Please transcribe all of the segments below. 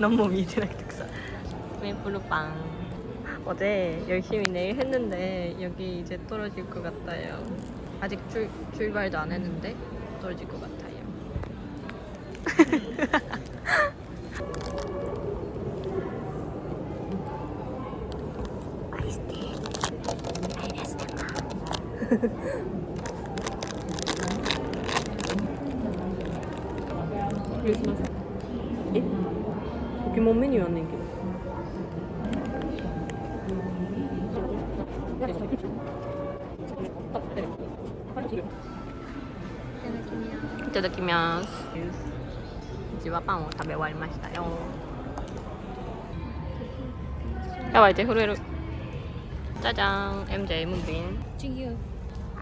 너무 미드라이 특사 메이플빵? 어제 열심히 내일 했는데 여기 이제 떨어질 것 같아요. 아직 출, 출발도 안 했는데 떨어질 것 같아요. 아이스티. 크리스마스 ポケモンメニューあんねんけどいただきます。うちはパンを食べ終わりましたよ。やばい手震える。じゃじゃん MJ ムンビンチギュ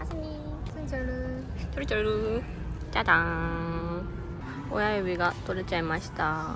アスミンチョルチョルチョルじゃじゃん親指が取れちゃいました。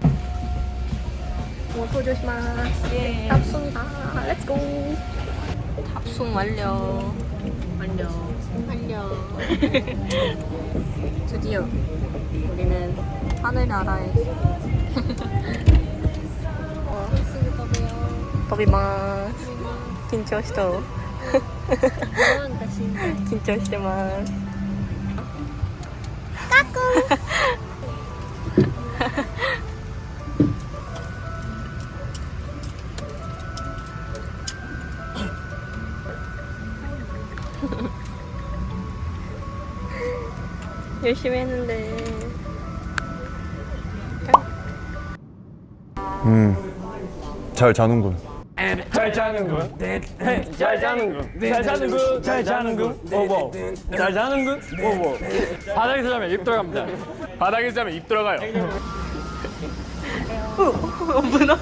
모토 조심하스 예. 탑승이다 렛츠고 탑승 완료 완료 완료 드디어 우리는 하늘나라에飛びます緊張した緊張してます 열심히 했는데 음, 잘 자는군. 잘 자는군. 잘 자는군. 잘 자는군. 잘 자는군. 오보. 잘 자는군. 오보. 바닥에서 자면 입 들어갑니다. 바닥에서 자면 입 들어가요. 문어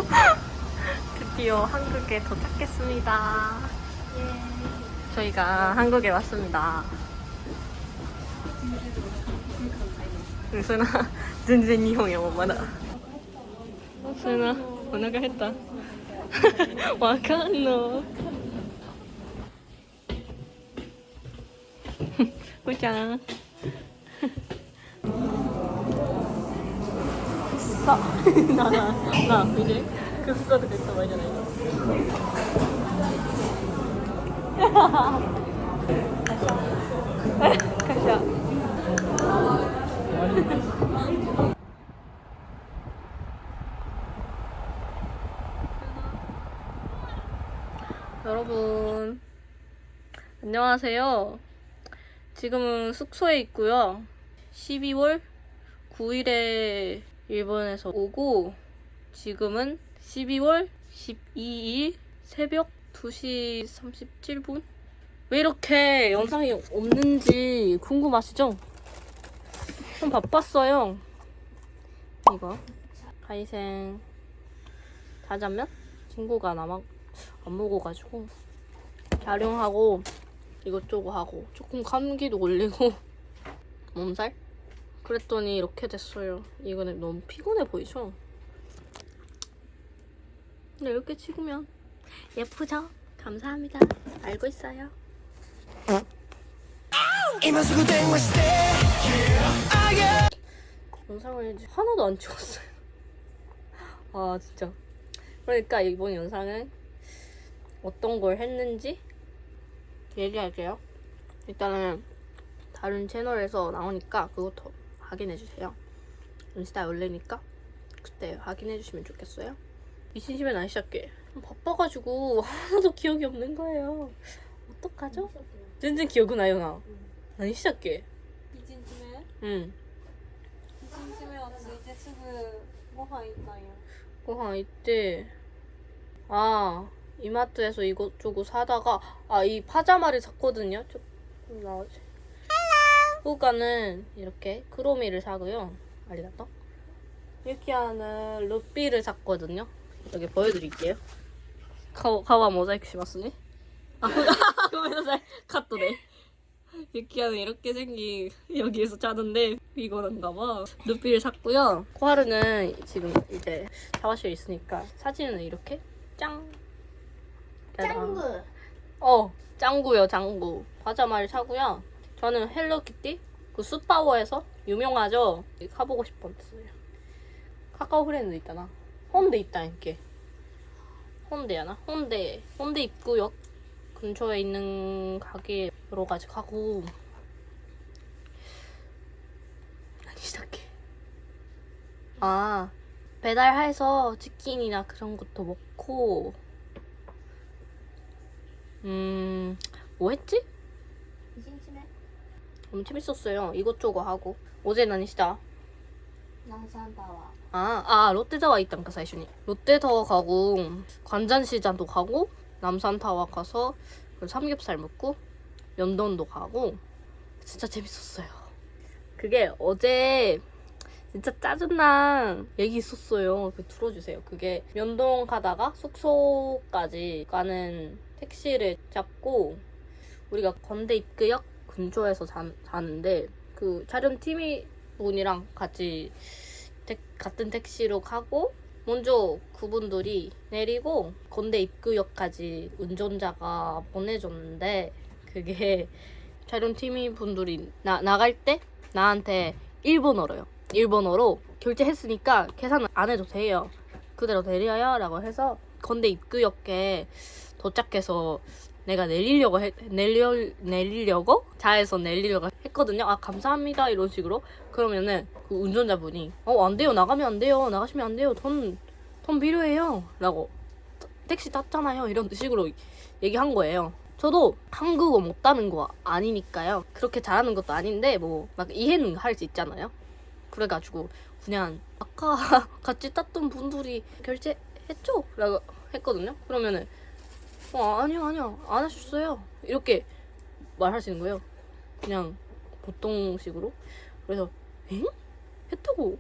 드디어 한국에 도착했습니다. 예. 저희가 한국에 왔습니다. うんそれな 全然日本やもんまだ。それなお腹減った？わかんの？こちゃん。さなあなあなあ見て。とか言った場合じゃないカシャ 여러분, 안녕하세요. 지금은 숙소에 있고요. 12월 9일에 일본에서 오고 지금은 12월 12일 새벽 2시 37분? 왜 이렇게 영상이 없는지 궁금하시죠? 좀 바빴어요. 이거 하이생 자자면 친구가 남아 안 먹어가지고 촬영하고 이것저것 하고 조금 감기도 걸리고 몸살? 그랬더니 이렇게 됐어요. 이거는 너무 피곤해 보이죠? 근데 이렇게 찍으면 예쁘죠? 감사합니다. 알고 있어요. 영상을 이제 하나도 안 찍었어요. 아 진짜. 그러니까 이번 영상은 어떤 걸 했는지 얘기할게요. 일단은 다른 채널에서 나오니까 그것도 확인해 주세요. 인스타에 올리니까 그때 확인해 주시면 좋겠어요. 미친 집에 안 시작해. 바빠가지고 하나도 기억이 없는 거예요. 어떡하죠? 전전 기억은 나요 나. 안 시작해. 一日目 응. 一日目は着いてすぐご飯行ったんよ 고항 이때 아 이마트에서 이것저것 사다가 아 이 파자마를 샀거든요. 조금 나오지. 후가는 이렇게 크로미를 사고요. 알리가또. 유키아는 루피를 샀거든요. 여기 보여드릴게요. 가와, 가와 모자이크 시마스네. 아, 고멘나사이. 카토네. 유키아는 이렇게 생긴 여기에서 자는데 이거는가 봐. 루피를 샀고요. 코하루는 지금 이제 샤워실에 있으니까 사진은 이렇게 짱. 짱구. 어, 짱구요, 짱구. 파자마를 사고요. 저는 헬로키티 그 숲파워에서 유명하죠. 가보고 싶었어요. 카카오 프렌드 있잖아. 혼대 있다 이렇게. 혼대야나? 혼대. 혼대 입구역 근처에 있는 가게 여러 가지 가고. 아니 시작해. 아 배달해서 치킨이나 그런 것도 먹고. 음, 뭐 했지? 심심해? 너무 재밌었어요. 이것저것 하고. 어제何した? 남산타워. 아, 아, 롯데타워 있단가, 最初に. 롯데타워 가고, 관전시장도 가고, 남산타워 가서 그 삼겹살 먹고, 연돈도 가고, 진짜 재밌었어요. 그게 어제 진짜 짜증난 얘기 있었어요. 그 들어주세요. 그게 면동 가다가 숙소까지 가는 택시를 잡고 우리가 건대 입구역 근처에서 자, 자는데 그 촬영 팀이 분이랑 같이 택- 같은 택시로 가고 먼저 그분들이 내리고 건대 입구역까지 운전자가 보내줬는데 그게 촬영팀이 분들이 나, 나갈 때 나한테 일본어로요. 일본어로 결제했으니까 계산은 안 해도 돼요. 그대로 내려요 라고 해서 건대 입구역에 도착해서 내가 내리려고 해, 내려, 내리려고 차에서 내리려고 했거든요. 아 감사합니다 이런 식으로 그러면은 그 운전자분이 어 안 돼요 나가면 안 돼요 나가시면 안 돼요 돈 돈 필요해요 라고 택시 탔잖아요 이런 식으로 얘기한 거예요. 저도 한국어 못하는 거 아니니까요. 그렇게 잘하는 것도 아닌데 뭐 막 이해는 할 수 있잖아요. 그래가지고 그냥 아까 같이 탔던 분들이 결제했죠? 라고 했거든요. 그러면은 어 아니요 아니요 안 하셨어요. 이렇게 말하시는 거예요. 그냥 보통식으로. 그래서 엥? 했다고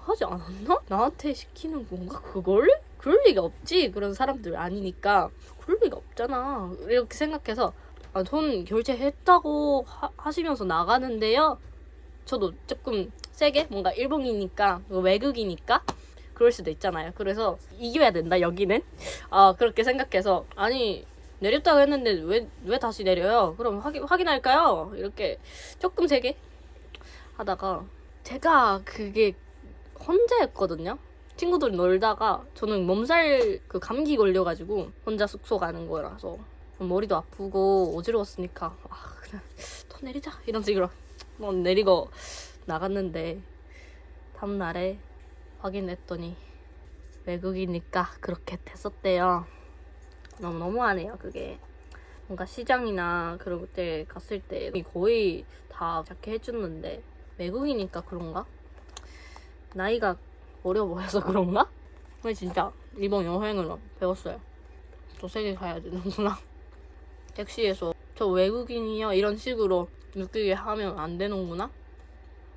하지 않았나? 나한테 시키는 건가 그걸? 그럴 리가 없지 그런 사람들 아니니까 그럴 리가 없잖아 이렇게 생각해서 아, 돈 결제했다고 하, 하시면서 나가는데요 저도 조금 세게 뭔가 일본이니까 외국이니까 그럴 수도 있잖아요. 그래서 이겨야 된다 여기는. 아 그렇게 생각해서 아니 내렸다고 했는데 왜, 왜 다시 내려요? 그럼 확인, 확인할까요? 이렇게 조금 세게 하다가 제가 그게 혼자였거든요. 친구들이 놀다가 저는 몸살 그 감기 걸려가지고 혼자 숙소 가는 거라서 머리도 아프고 어지러웠으니까 아 그냥 더 내리자. 이런 식으로 뭐 내리고 나갔는데 다음날에 확인했더니 외국이니까 그렇게 됐었대요 너무 너무하네요 그게 뭔가 시장이나 그런 때 갔을 때 거의 다 작게 해주는데 외국이니까 그런가? 나이가 어려 보여서 그런가? 근데 진짜 이번 여행을 배웠어요. 저 세계 가야 되는구나. 택시에서 저 외국인이야 이런 식으로 느끼게 하면 안 되는구나.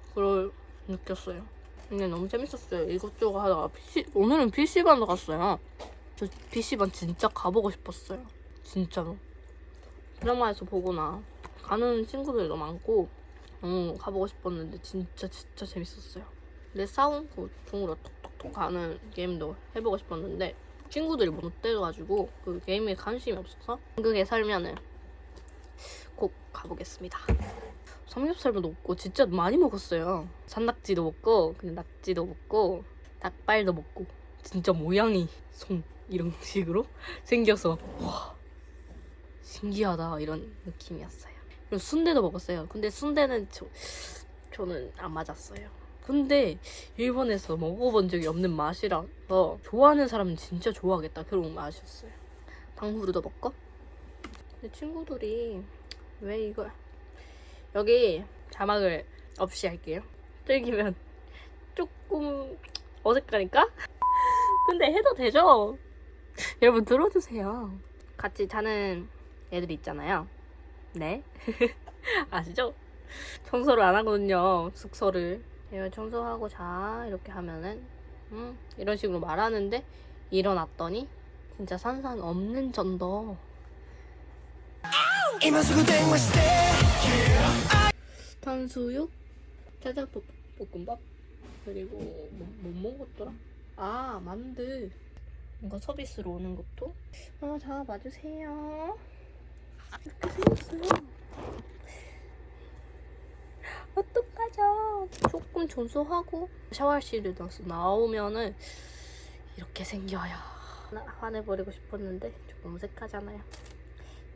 그걸 느꼈어요. 근데 너무 재밌었어요. 이것저것 하다가 PC, 오늘은 PC방도 갔어요. 저 PC방 진짜 가보고 싶었어요. 진짜로. 드라마에서 보거나 가는 친구들도 많고 너무 가보고 싶었는데 진짜 진짜 재밌었어요. 내 싸움 그 중으로 톡톡톡 가는 게임도 해보고 싶었는데 친구들이 못 돼가지고 그 게임에 관심이 없어서 한국에 살면은 꼭 가보겠습니다. 삼겹살도 먹고 진짜 많이 먹었어요. 산낙 지도 먹고 그냥 낙지도 먹고 닭발도 먹고 진짜 모양이 송 이런 식으로 생겨서 와 신기하다 이런 느낌이었어요. 그리고 순대도 먹었어요. 근데 순대는 저, 저는 안 맞았어요. 근데 일본에서 먹어본 적이 없는 맛이라서 좋아하는 사람은 진짜 좋아하겠다 그런 맛이었어요. 당후루도 먹고. 내 친구들이 왜 이걸 여기 자막을 없이 할게요. 즐기면 조금 어색하니까. 근데 해도 되죠? 여러분 들어주세요. 같이 자는 애들 있잖아요. 네. 아시죠? 청소를 안 하거든요. 숙소를. 내가 청소하고 자 이렇게 하면은 음 이런 식으로 말하는데 일어났더니 진짜 산산 없는 전도. 탄수육, 짜장 볶음밥 그리고 뭐, 뭐 먹었더라? 아 만두. 이거 서비스로 오는 것도 아, 자 봐주세요. 이렇게 생겼어요. 어떡하죠? 조금 존소하고 샤워실에 나서 나오면은 이렇게 생겨요. 나 화내버리고 싶었는데 조금 어색하잖아요.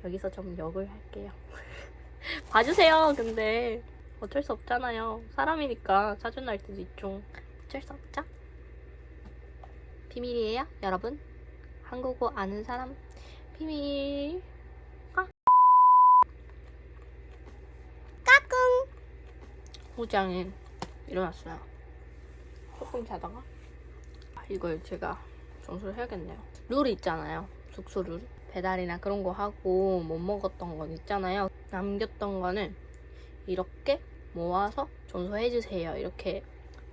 여기서 좀 역을 할게요. 봐주세요. 근데 어쩔 수 없잖아요. 사람이니까 짜증날 때도 있죠. 어쩔 수 없죠. 비밀이에요, 여러분. 한국어 아는 사람 비밀. 까. 까꿍. 호장이 일어났어요. 조금 자다가 아, 이걸 제가 정수를 해야겠네요. 룰이 있잖아요. 숙소 룰. 배달이나 그런 거 하고 못 먹었던 건 있잖아요. 남겼던 거는 이렇게 모아서 전소해 주세요. 이렇게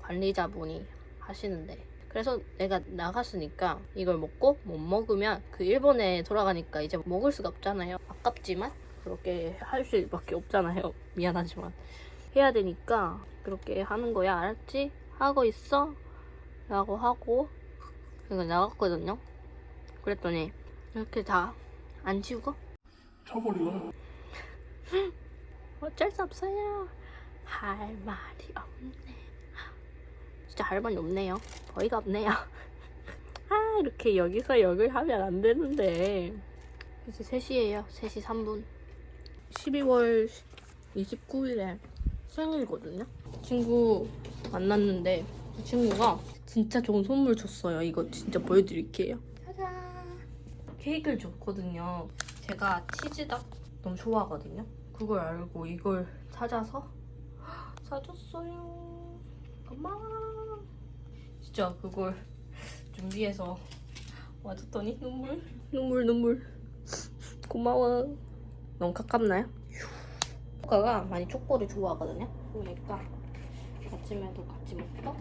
관리자분이 하시는데 그래서 내가 나갔으니까 이걸 먹고 못 먹으면 그 일본에 돌아가니까 이제 먹을 수가 없잖아요. 아깝지만 그렇게 할 수밖에 없잖아요. 미안하지만 해야 되니까 그렇게 하는 거야. 알았지? 하고 있어? 라고 하고 그래서 나갔거든요. 그랬더니 이렇게 다 안 치우고 쳐버리고. 어쩔 수 없어요. 할 말이 없네. 진짜 할 말이 없네요. 어이가 없네요. 아, 이렇게 여기서 역을 하면 안 되는데. 이제 3시예요. 3시 3분. 12월 29일에 생일이거든요. 친구 만났는데 그 친구가 진짜 좋은 선물 줬어요. 이거 진짜 보여드릴게요. 짜잔. 케이크를 줬거든요. 제가 치즈닭 너무 좋아하거든요. 그걸 알고 이걸 찾아서 사줬어요. 고마워. 진짜 그걸 준비해서 와줬더니 눈물 눈물 눈물 고마워. 너무 가깝나요? 효과가 많이 초코를 좋아하거든요. 그러니까 아침에도 같이 먹고.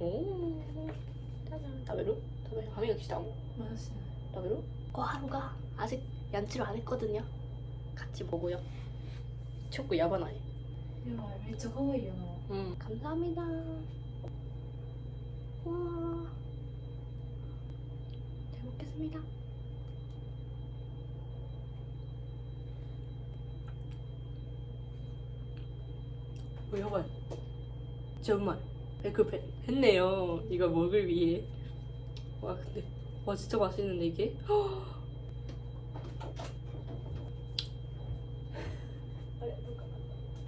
오, 짜잔, 다베루, 다베루, 밤이 역시다. 맛있어. 다베루. 어 하루가 아직 연출 안 했거든요. 같이 보고요. 초코 야바나이. 야바이, 진짜 하와이요. 응. 감사합니다. 와. 잘 먹겠습니다. 어, 여보. 정말 배급했, 했네요. 이거 먹을 위해. 와, 근데. 와, 진짜 맛있는데, 이게? 허!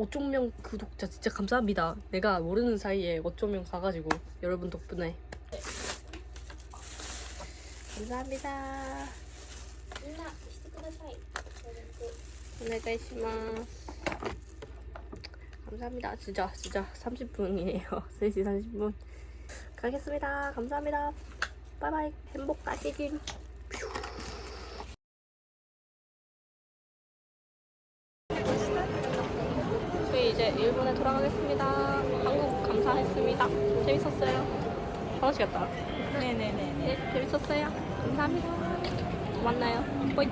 5.0 구독자 진짜 감사합니다. 내가 모르는 사이에 5.0 가가지고 여러분 덕분에 감사합니다. 오네가이시마스. 감사합니다. 진짜 진짜 30분이에요. 3시 30분. 가겠습니다. 감사합니다. 바이바이. 행복하시길. 저희 이제 일본에 돌아가겠습니다. 한국 감사했습니다. 화나시겠다. 네네네 네, 재밌었어요. 감사합니다. 만나요. 뿌이.